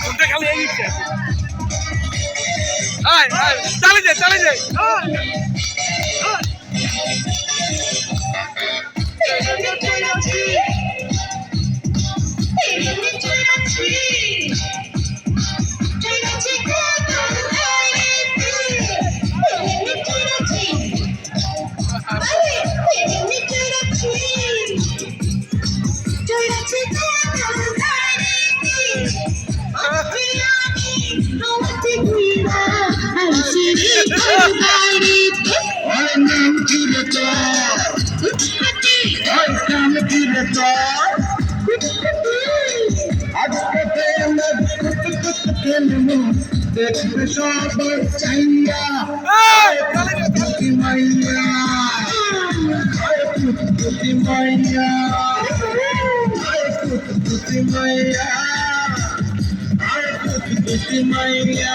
কোনটা খালি এই দিচ্ছে আয় আয় চালে যাই চালে যাই আয়, আয়। দেখবে সবাই চাইয়া কুটি মাইয়া কুটি মাইয়া আর দুটি কুটি মাইয়া।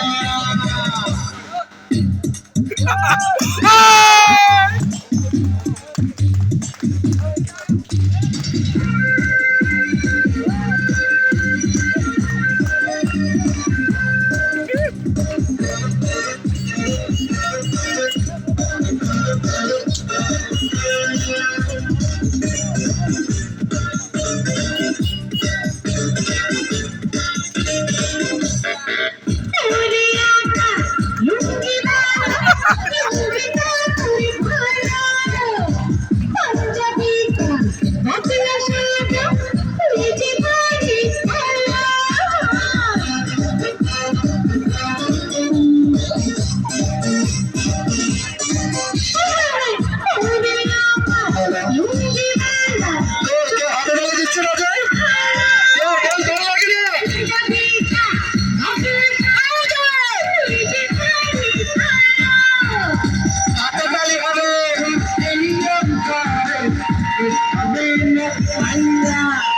完了。